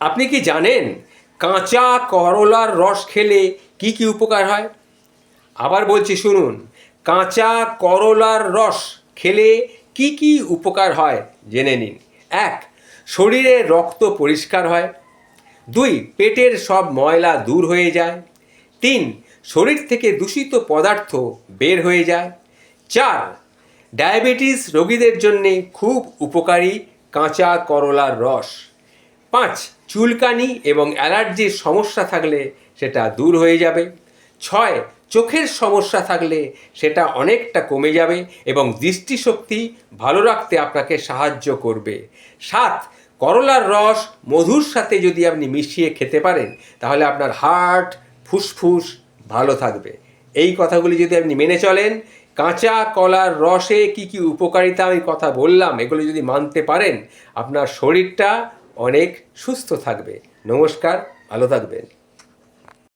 আপনি কি জানেন কাঁচা করলার রস খেলে কি কি উপকার হয়? আবার বলছি, শুনুন, কাঁচা করলার রস খেলে কি কি উপকার হয় জেনে নিন। এক, শরীরে রক্ত পরিষ্কার হয়। দুই, পেটের সব ময়লা দূর হয়ে যায়। তিন, শরীর থেকে দূষিত পদার্থ বের হয়ে যায়। চার, ডায়াবেটিস রোগীদের জন্যে খুব উপকারী কাঁচা করলার রস। পাঁচ, চুলকানি এবং অ্যালার্জির সমস্যা থাকলে সেটা দূর হয়ে যাবে। ছয়, চোখের সমস্যা থাকলে সেটা অনেকটা কমে যাবে এবং দৃষ্টিশক্তি ভালো রাখতে আপনাকে সাহায্য করবে। সাত, করলার রস মধুর সাথে যদি আপনি মিশিয়ে খেতে পারেন, তাহলে আপনার হার্ট ফুসফুস ভালো থাকবে। এই কথাগুলি যদি আপনি মেনে চলেন, কাঁচা কলার রসে কি কি উপকারিতা আমি কথা বললাম, এগুলো যদি মানতে পারেন, আপনার শরীরটা অনেক সুস্থ থাকবে। নমস্কার ভালো থাকবেন।